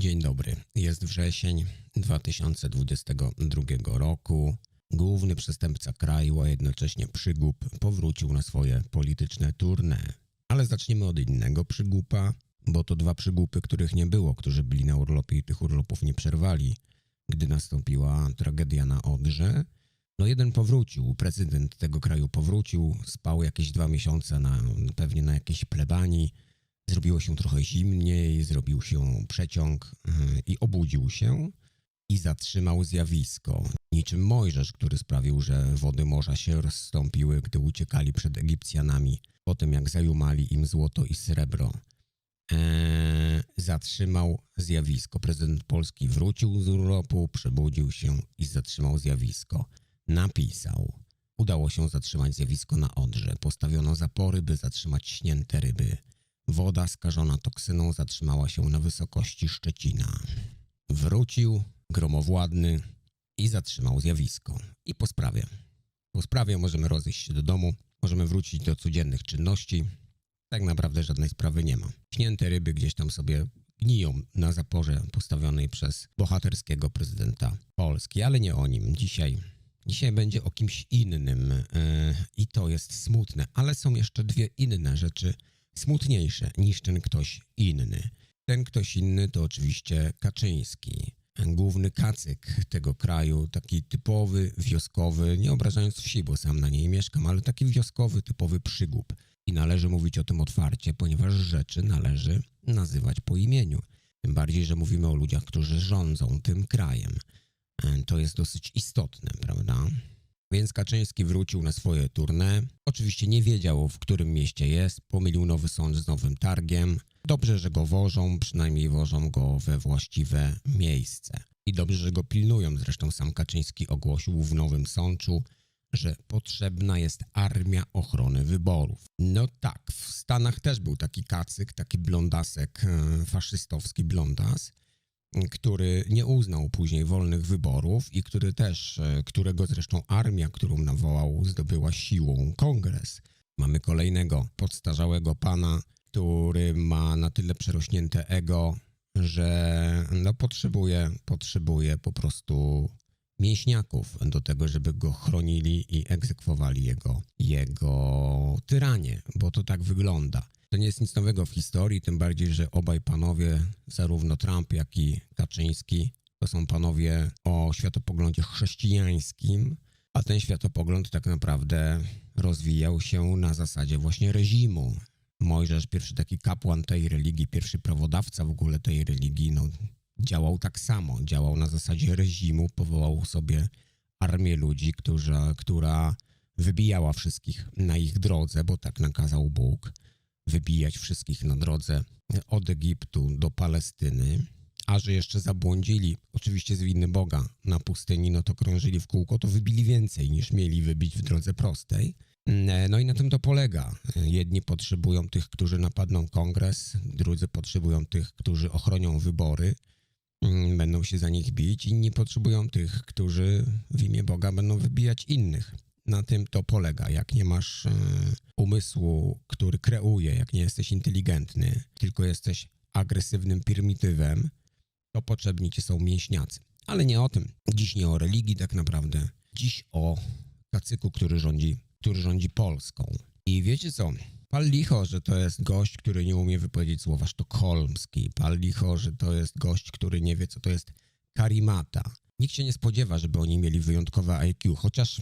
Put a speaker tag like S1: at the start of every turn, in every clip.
S1: Dzień dobry. Jest wrzesień 2022 roku. Główny przestępca kraju, a jednocześnie przygłup, powrócił na swoje polityczne tournée. Ale zaczniemy od innego przygłupa, bo to dwa przygłupy, których nie było, którzy byli na urlopie i tych urlopów nie przerwali, gdy nastąpiła tragedia na Odrze. No jeden powrócił, prezydent tego kraju powrócił, spał jakieś dwa miesiące na, pewnie na jakiejś plebanii, zrobiło się trochę zimniej, zrobił się przeciąg yy, i obudził się i zatrzymał zjawisko. Niczym Mojżesz, który sprawił, że wody morza się rozstąpiły, gdy uciekali przed Egipcjanami, po tym jak zajumali im złoto i srebro. Eee, zatrzymał zjawisko. Prezydent Polski wrócił z urlopu, przebudził się i zatrzymał zjawisko. Napisał. Udało się zatrzymać zjawisko na Odrze. Postawiono zapory, by zatrzymać śnięte ryby. Woda skażona toksyną zatrzymała się na wysokości Szczecina. Wrócił gromowładny i zatrzymał zjawisko. I po sprawie. Po sprawie możemy rozejść się do domu, możemy wrócić do codziennych czynności. Tak naprawdę żadnej sprawy nie ma. Śnięte ryby gdzieś tam sobie gniją na zaporze postawionej przez bohaterskiego prezydenta Polski, ale nie o nim. Dzisiaj, dzisiaj będzie o kimś innym yy, i to jest smutne, ale są jeszcze dwie inne rzeczy smutniejsze niż ten ktoś inny. Ten ktoś inny to oczywiście Kaczyński główny kacyk tego kraju, taki typowy, wioskowy, nie obrażając wsi, bo sam na niej mieszkam, ale taki wioskowy, typowy przygłup. I należy mówić o tym otwarcie, ponieważ rzeczy należy nazywać po imieniu. Tym bardziej, że mówimy o ludziach, którzy rządzą tym krajem. E, to jest dosyć istotne, prawda? Więc Kaczyński wrócił na swoje tournée. Oczywiście nie wiedział, w którym mieście jest, pomylił nowy sąd z nowym targiem. Dobrze, że go wożą, przynajmniej wożą go we właściwe miejsce. I dobrze, że go pilnują. Zresztą sam Kaczyński ogłosił w Nowym Sączu, że potrzebna jest armia ochrony wyborów. No tak, w Stanach też był taki kacyk, taki blondasek, e, faszystowski blondas, który nie uznał później wolnych wyborów i który też, e, którego zresztą armia, którą nawołał, zdobyła siłą kongres. Mamy kolejnego podstarzałego pana, który ma na tyle przerośnięte ego, że no potrzebuje, potrzebuje po prostu mięśniaków do tego, żeby go chronili i egzekwowali jego, jego tyranie, bo to tak wygląda. To nie jest nic nowego w historii, tym bardziej, że obaj panowie, zarówno Trump, jak i Kaczyński, to są panowie o światopoglądzie chrześcijańskim, a ten światopogląd tak naprawdę rozwijał się na zasadzie właśnie reżimu. Mojżesz, pierwszy taki kapłan tej religii, pierwszy prawodawca w ogóle tej religii, no, działał tak samo. Działał na zasadzie reżimu, powołał sobie armię ludzi, która, która wybijała wszystkich na ich drodze, bo tak nakazał Bóg, wybijać wszystkich na drodze od Egiptu do Palestyny. A że jeszcze zabłądzili, oczywiście z winy Boga, na pustyni, no to krążyli w kółko, to wybili więcej niż mieli wybić w drodze prostej. No i na tym to polega. Jedni potrzebują tych, którzy napadną kongres, drudzy potrzebują tych, którzy ochronią wybory, będą się za nich bić, inni potrzebują tych, którzy w imię Boga będą wybijać innych. Na tym to polega. Jak nie masz e, umysłu, który kreuje, jak nie jesteś inteligentny, tylko jesteś agresywnym prymitywem, to potrzebni ci są mięśniacy. Ale nie o tym. Dziś nie o religii tak naprawdę. Dziś o kacyku, który rządzi który rządzi Polską. I wiecie co? Pal licho, że to jest gość, który nie umie wypowiedzieć słowa sztokholmski. Pal licho, że to jest gość, który nie wie, co to jest karimata. Nikt się nie spodziewa, żeby oni mieli wyjątkowe IQ, chociaż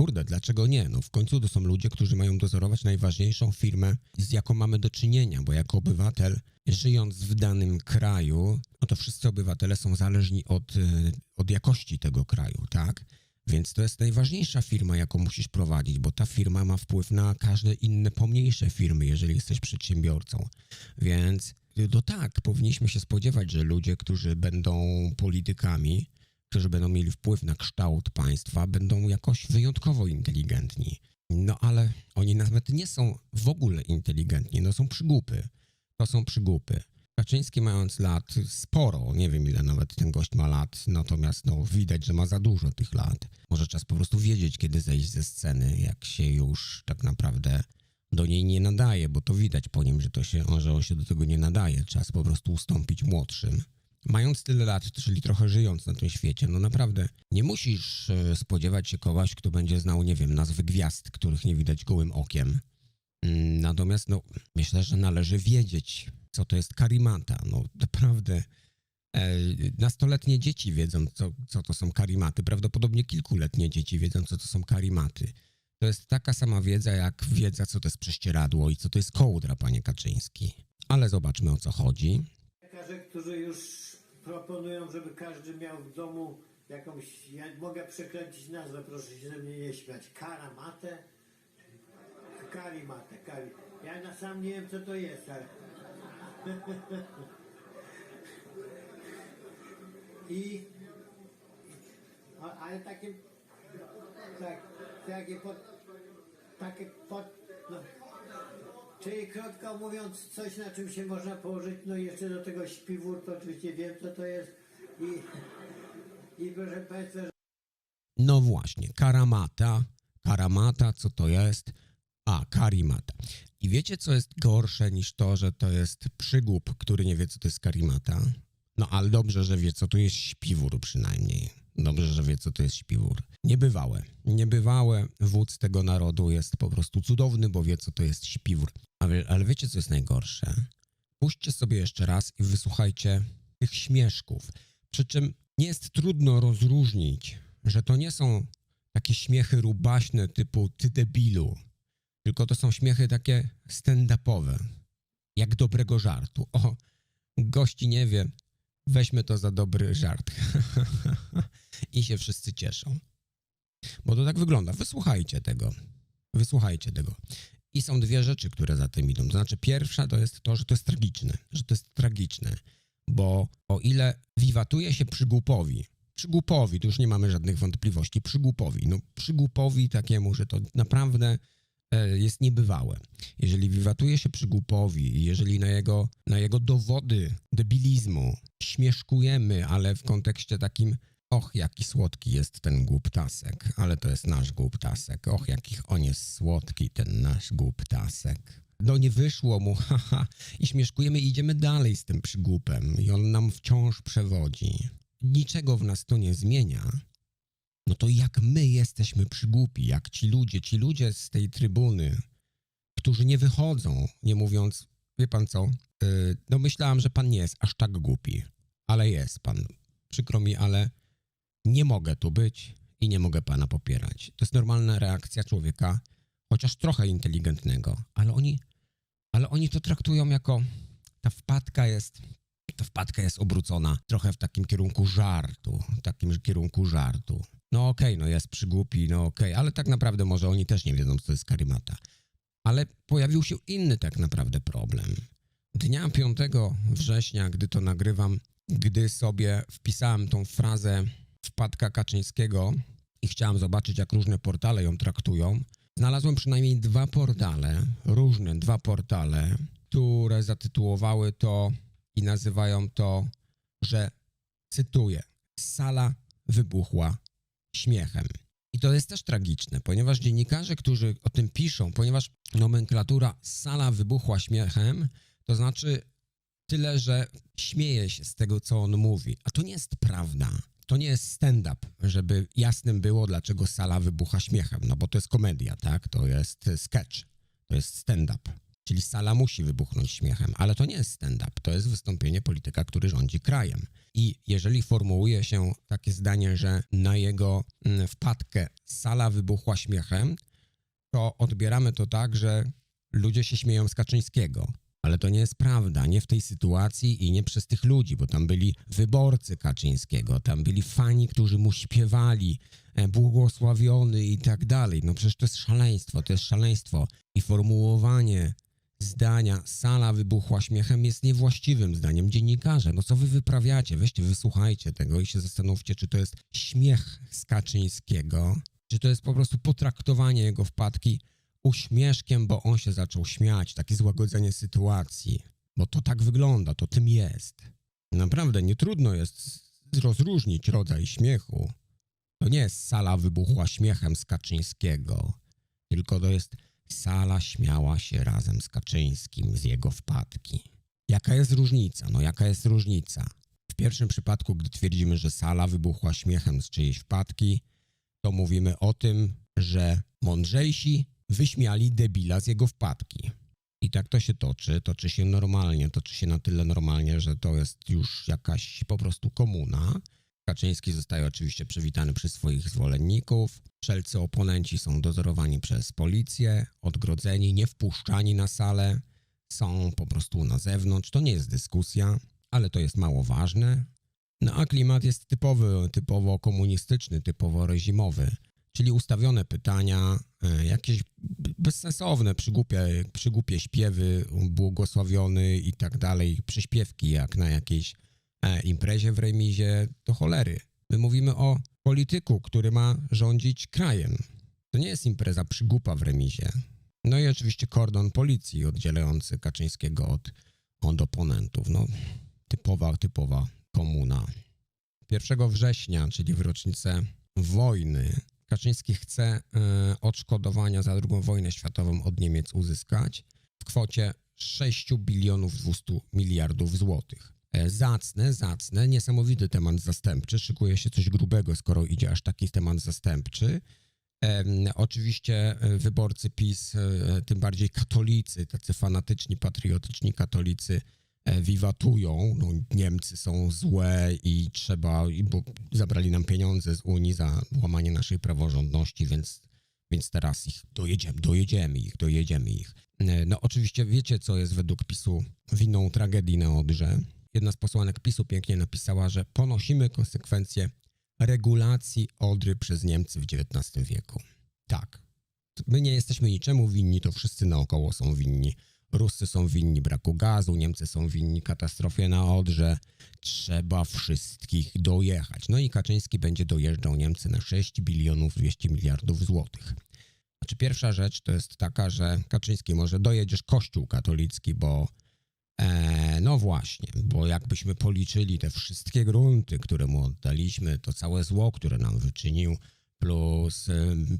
S1: kurde, dlaczego nie? No w końcu to są ludzie, którzy mają dozorować najważniejszą firmę, z jaką mamy do czynienia, bo jako obywatel, żyjąc w danym kraju, no to wszyscy obywatele są zależni od, e, od jakości tego kraju, tak? Więc to jest najważniejsza firma, jaką musisz prowadzić, bo ta firma ma wpływ na każde inne pomniejsze firmy, jeżeli jesteś przedsiębiorcą. Więc to tak, powinniśmy się spodziewać, że ludzie, którzy będą politykami, którzy będą mieli wpływ na kształt państwa, będą jakoś wyjątkowo inteligentni. No ale oni nawet nie są w ogóle inteligentni, no są przygłupy. To są przygłupy. Kaczyński mając lat sporo, nie wiem ile nawet ten gość ma lat, natomiast no, widać, że ma za dużo tych lat. Może czas po prostu wiedzieć, kiedy zejść ze sceny, jak się już tak naprawdę do niej nie nadaje, bo to widać po nim, że, to się, że on się do tego nie nadaje. Czas po prostu ustąpić młodszym. Mając tyle lat, czyli trochę żyjąc na tym świecie, no naprawdę nie musisz e, spodziewać się kogoś, kto będzie znał, nie wiem, nazwy gwiazd, których nie widać gołym okiem. Mm, Natomiast, no, myślę, że należy wiedzieć, co to jest karimata. No, naprawdę. E, nastoletnie dzieci wiedzą, co, co to są karimaty. Prawdopodobnie kilkuletnie dzieci wiedzą, co to są karimaty. To jest taka sama wiedza, jak wiedza, co to jest prześcieradło i co to jest kołdra, panie Kaczyński. Ale zobaczmy, o co chodzi.
S2: Lekarze, którzy już proponują, żeby każdy miał w domu jakąś, ja mogę przekręcić nazwę, proszę się ze mnie nie śmiać, karamatę, karimatę, kari. Ja na sam nie wiem, co to jest, ale... I... Ale takie... Tak, takie pod... Takie pod... No, Czyli krótko mówiąc, coś na czym się można położyć, no i jeszcze do tego śpiwór, to oczywiście wiem co to jest i, i proszę Państwa,
S1: No właśnie, karamata. Karamata, co to jest? A, karimata. I wiecie, co jest gorsze niż to, że to jest przygłup, który nie wie, co to jest karimata? No, ale dobrze, że wie, co to jest śpiwór przynajmniej. Dobrze, że wie, co to jest śpiwór. Niebywałe. Niebywałe wódz tego narodu jest po prostu cudowny, bo wie, co to jest śpiwór. Ale, ale wiecie, co jest najgorsze? Puśćcie sobie jeszcze raz i wysłuchajcie tych śmieszków. Przy czym nie jest trudno rozróżnić, że to nie są takie śmiechy rubaśne typu ty debilu, tylko to są śmiechy takie stand-upowe, jak dobrego żartu. O, gości nie wie, weźmy to za dobry żart. I się wszyscy cieszą. Bo to tak wygląda. Wysłuchajcie tego. Wysłuchajcie tego. I są dwie rzeczy, które za tym idą. To znaczy, pierwsza to jest to, że to jest tragiczne, że to jest tragiczne, bo o ile wiwatuje się przygłupowi, przygłupowi, tu już nie mamy żadnych wątpliwości, przygłupowi, no przygłupowi takiemu, że to naprawdę jest niebywałe. Jeżeli wiwatuje się przygłupowi jeżeli na jego, na jego dowody debilizmu śmieszkujemy, ale w kontekście takim Och, jaki słodki jest ten głuptasek, ale to jest nasz głuptasek. Och, jakich on jest słodki, ten nasz głuptasek. No nie wyszło mu, haha. I śmieszkujemy i idziemy dalej z tym przygłupem. I on nam wciąż przewodzi. Niczego w nas to nie zmienia. No to jak my jesteśmy przygłupi, jak ci ludzie, ci ludzie z tej trybuny, którzy nie wychodzą, nie mówiąc, wie pan co, yy, no myślałam, że pan nie jest aż tak głupi, ale jest pan. Przykro mi, ale nie mogę tu być i nie mogę pana popierać. To jest normalna reakcja człowieka, chociaż trochę inteligentnego, ale oni, ale oni to traktują jako ta wpadka jest, ta wpadka jest obrócona trochę w takim kierunku żartu, w takim kierunku żartu. No okej, no jest przygłupi, no okej, ale tak naprawdę może oni też nie wiedzą, co jest karimata. Ale pojawił się inny tak naprawdę problem. Dnia 5 września, gdy to nagrywam, gdy sobie wpisałem tą frazę wpadka Kaczyńskiego i chciałem zobaczyć, jak różne portale ją traktują, znalazłem przynajmniej dwa portale, różne dwa portale, które zatytułowały to i nazywają to, że cytuję, sala wybuchła śmiechem. I to jest też tragiczne, ponieważ dziennikarze, którzy o tym piszą, ponieważ nomenklatura sala wybuchła śmiechem, to znaczy tyle, że śmieje się z tego, co on mówi. A to nie jest prawda. To nie jest stand-up, żeby jasnym było, dlaczego sala wybucha śmiechem. No bo to jest komedia, tak? To jest sketch. To jest stand-up. Czyli sala musi wybuchnąć śmiechem, ale to nie jest stand-up. To jest wystąpienie polityka, który rządzi krajem. I jeżeli formułuje się takie zdanie, że na jego mm, wpadkę sala wybuchła śmiechem, to odbieramy to tak, że ludzie się śmieją z Kaczyńskiego. Ale to nie jest prawda, nie w tej sytuacji i nie przez tych ludzi, bo tam byli wyborcy Kaczyńskiego, tam byli fani, którzy mu śpiewali, e, błogosławiony i tak dalej. No przecież to jest szaleństwo, to jest szaleństwo. I formułowanie zdania sala wybuchła śmiechem jest niewłaściwym zdaniem dziennikarza. No co wy wyprawiacie? Weźcie, wysłuchajcie tego i się zastanówcie, czy to jest śmiech z Kaczyńskiego, czy to jest po prostu potraktowanie jego wpadki uśmieszkiem, bo on się zaczął śmiać, takie złagodzenie sytuacji. Bo to tak wygląda, to tym jest. Naprawdę nie trudno jest rozróżnić rodzaj śmiechu. To nie jest sala wybuchła śmiechem z Kaczyńskiego, tylko to jest sala śmiała się razem z Kaczyńskim z jego wpadki. Jaka jest różnica? No jaka jest różnica? W pierwszym przypadku, gdy twierdzimy, że sala wybuchła śmiechem z czyjejś wpadki, to mówimy o tym, że mądrzejsi wyśmiali debila z jego wpadki. I tak to się toczy, toczy się normalnie, toczy się na tyle normalnie, że to jest już jakaś po prostu komuna. Kaczyński zostaje oczywiście przywitany przez swoich zwolenników. Wszelcy oponenci są dozorowani przez policję, odgrodzeni, nie wpuszczani na salę, są po prostu na zewnątrz. To nie jest dyskusja, ale to jest mało ważne. No a klimat jest typowy, typowo komunistyczny, typowo reżimowy, czyli ustawione pytania, e, jakieś bezsensowne, przygłupie, przygłupie śpiewy, błogosławiony i tak dalej, przyśpiewki jak na jakiejś e, imprezie w remizie, to cholery. My mówimy o polityku, który ma rządzić krajem. To nie jest impreza przygłupa w remizie. No i oczywiście kordon policji oddzielający Kaczyńskiego od, od oponentów. No, typowa, typowa komuna. 1 września, czyli w rocznicę wojny, Kaczyński chce e, odszkodowania za II wojnę światową od Niemiec uzyskać w kwocie 6 bilionów 200 miliardów złotych. E, Zacne, zacne, niesamowity temat zastępczy. Szykuje się coś grubego, skoro idzie aż taki temat zastępczy. Oczywiście e, wyborcy PiS, e, tym bardziej katolicy, tacy fanatyczni, patriotyczni katolicy, wiwatują. No, Niemcy są złe i trzeba, bo zabrali nam pieniądze z Unii za łamanie naszej praworządności, więc, więc teraz ich dojedziemy, dojedziemy ich, dojedziemy ich. No oczywiście wiecie, co jest według PiSu winą tragedii na Odrze. Jedna z posłanek PiSu pięknie napisała, że ponosimy konsekwencje regulacji Odry przez Niemcy w XIX wieku. Tak. My nie jesteśmy niczemu winni, to wszyscy naokoło są winni. Ruscy są winni braku gazu, Niemcy są winni katastrofie na Odrze. Trzeba wszystkich dojechać. No i Kaczyński będzie dojeżdżał Niemcy na 6 bilionów 200 miliardów złotych. Znaczy pierwsza rzecz to jest taka, że Kaczyński może dojedziesz kościół katolicki, bo e, no właśnie, bo jakbyśmy policzyli te wszystkie grunty, które mu oddaliśmy, to całe zło, które nam wyczynił, plus em,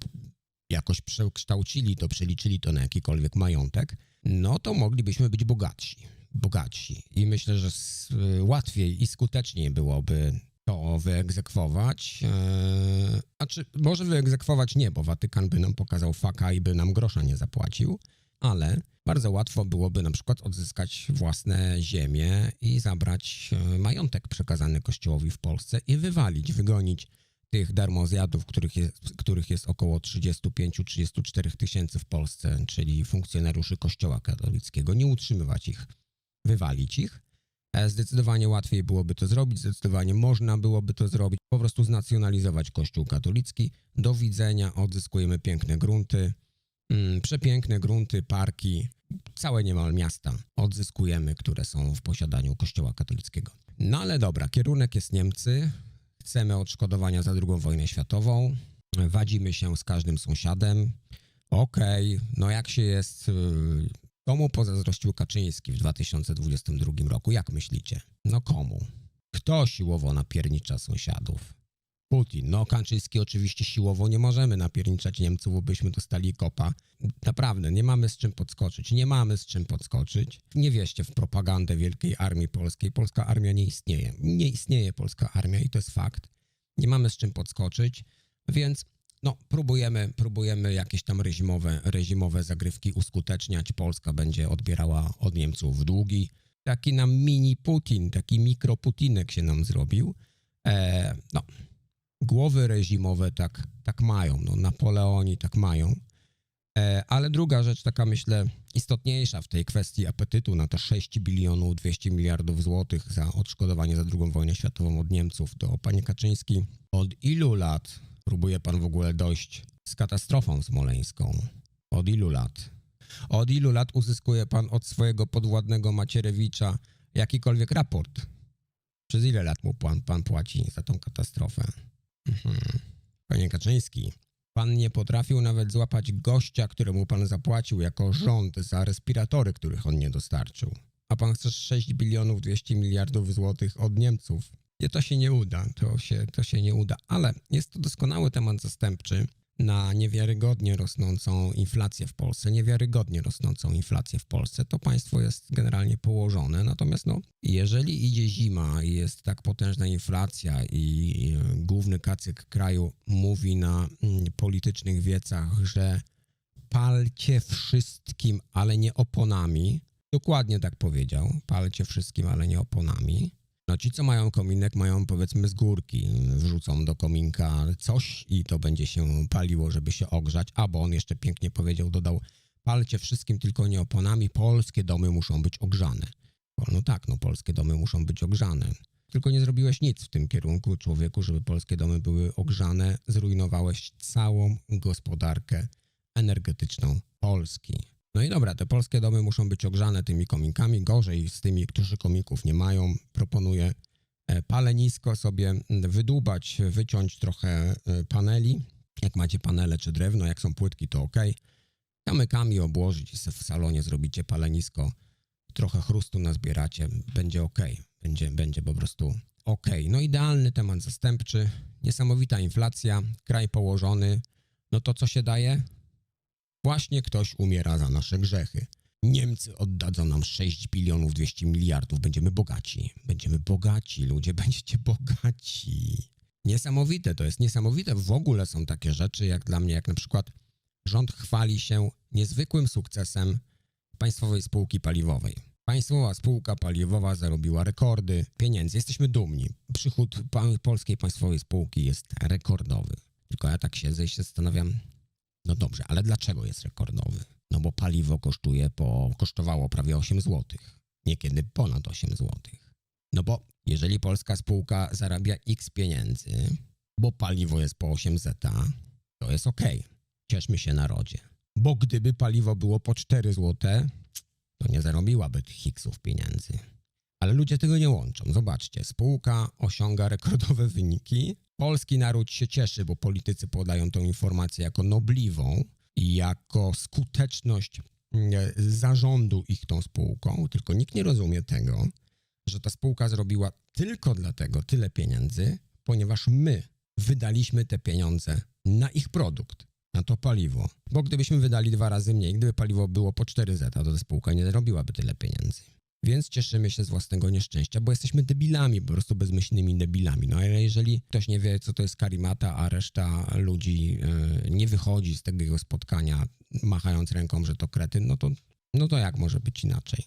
S1: jakoś przekształcili to, przeliczyli to na jakikolwiek majątek, no to moglibyśmy być bogatsi. Bogatsi. I myślę, że s- łatwiej i skuteczniej byłoby to wyegzekwować. Eee, a czy może wyegzekwować nie, bo Watykan by nam pokazał faka i by nam grosza nie zapłacił, ale bardzo łatwo byłoby na przykład odzyskać własne ziemie i zabrać e, majątek przekazany Kościołowi w Polsce i wywalić, wygonić tych darmozjadów, których jest, których jest około 35-34 tysięcy w Polsce, czyli funkcjonariuszy Kościoła katolickiego, nie utrzymywać ich, wywalić ich. E, Zdecydowanie łatwiej byłoby to zrobić, zdecydowanie można byłoby to zrobić, po prostu znacjonalizować Kościół katolicki. Do widzenia, odzyskujemy piękne grunty, przepiękne grunty, parki, całe niemal miasta odzyskujemy, które są w posiadaniu Kościoła katolickiego. No ale dobra, kierunek jest Niemcy, chcemy odszkodowania za II wojnę światową, wadzimy się z każdym sąsiadem. Okej, no jak się jest, komu pozazdrościł Kaczyński w 2022 roku? Jak myślicie? No komu? Kto siłowo napiernicza sąsiadów? Putin. No Kaczyński oczywiście siłowo nie możemy napierniczać Niemców, bo byśmy dostali kopa. Naprawdę, nie mamy z czym podskoczyć. Nie mamy z czym podskoczyć. Nie wierzcie w propagandę Wielkiej Armii Polskiej. Polska armia nie istnieje. Nie istnieje polska armia i to jest fakt. Nie mamy z czym podskoczyć, więc no, próbujemy, próbujemy jakieś tam reżimowe, reżimowe zagrywki uskuteczniać. Polska będzie odbierała od Niemców długi. Taki nam mini Putin, taki mikroputinek się nam zrobił. E, no, głowy reżimowe tak, tak mają, no, Napoleoni tak mają. E, ale druga rzecz, taka myślę istotniejsza w tej kwestii apetytu na te 6 bilionów 200 miliardów złotych za odszkodowanie za II wojnę światową od Niemców, to panie Kaczyński, od ilu lat próbuje pan w ogóle dojść z katastrofą smoleńską? Od ilu lat? Od ilu lat uzyskuje pan od swojego podwładnego Macierewicza jakikolwiek raport? Przez ile lat mu pan, pan płaci za tą katastrofę? Mhm. Panie Kaczyński, pan nie potrafił nawet złapać gościa, któremu pan zapłacił jako rząd za respiratory, których on nie dostarczył. A pan chce 6 bilionów 200 miliardów złotych od Niemców. Nie, to się nie uda, to się, to się nie uda. Ale jest to doskonały temat zastępczy na niewiarygodnie rosnącą inflację w Polsce, niewiarygodnie rosnącą inflację w Polsce, to państwo jest generalnie położone. Natomiast no, jeżeli idzie zima i jest tak potężna inflacja i główny kacyk kraju mówi na mm, politycznych wiecach, że palcie wszystkim, ale nie oponami, dokładnie tak powiedział, palcie wszystkim, ale nie oponami, no ci, co mają kominek, mają powiedzmy z górki, wrzucą do kominka coś i to będzie się paliło, żeby się ogrzać, albo on jeszcze pięknie powiedział, dodał, palcie wszystkim, tylko nie oponami, polskie domy muszą być ogrzane. No tak, no polskie domy muszą być ogrzane. Tylko nie zrobiłeś nic w tym kierunku, człowieku, żeby polskie domy były ogrzane. Zrujnowałeś całą gospodarkę energetyczną Polski. No i dobra, te polskie domy muszą być ogrzane tymi komikami. Gorzej z tymi, którzy komików nie mają. Proponuję e, palenisko sobie wydłubać, wyciąć trochę e, paneli. Jak macie panele czy drewno, jak są płytki, to ok. Kamykami obłożyć w salonie zrobicie palenisko. Trochę chrustu nazbieracie, będzie ok. Będzie, będzie po prostu ok. No idealny temat zastępczy. Niesamowita inflacja, kraj położony. No to co się daje? Właśnie ktoś umiera za nasze grzechy. Niemcy oddadzą nam 6 bilionów 200 miliardów. Będziemy bogaci. Będziemy bogaci, ludzie, będziecie bogaci. Niesamowite, to jest niesamowite. W ogóle są takie rzeczy, jak dla mnie, jak na przykład rząd chwali się niezwykłym sukcesem państwowej spółki paliwowej. Państwowa spółka paliwowa zarobiła rekordy pieniędzy. Jesteśmy dumni. Przychód polskiej państwowej spółki jest rekordowy. Tylko ja tak siedzę i się zastanawiam, no dobrze, ale dlaczego jest rekordowy? No bo paliwo kosztuje po, kosztowało prawie 8 zł. Niekiedy ponad 8 zł. No bo jeżeli polska spółka zarabia x pieniędzy, bo paliwo jest po 8 zeta, to jest ok. Cieszmy się narodzie. Bo gdyby paliwo było po 4 zł, to nie zarobiłaby tych hiksów pieniędzy. Ale ludzie tego nie łączą. Zobaczcie, spółka osiąga rekordowe wyniki. Polski naród się cieszy, bo politycy podają tą informację jako nobliwą i jako skuteczność mm, zarządu ich tą spółką. Tylko nikt nie rozumie tego, że ta spółka zrobiła tylko dlatego tyle pieniędzy, ponieważ my wydaliśmy te pieniądze na ich produkt, na to paliwo. Bo gdybyśmy wydali dwa razy mniej, gdyby paliwo było po 4 zeta, to ta spółka nie zarobiłaby tyle pieniędzy. Więc cieszymy się z własnego nieszczęścia, bo jesteśmy debilami, po prostu bezmyślnymi debilami. No ale jeżeli ktoś nie wie, co to jest karimata, a reszta ludzi yy, nie wychodzi z tego spotkania, machając ręką, że to kretyn, no to, no to jak może być inaczej?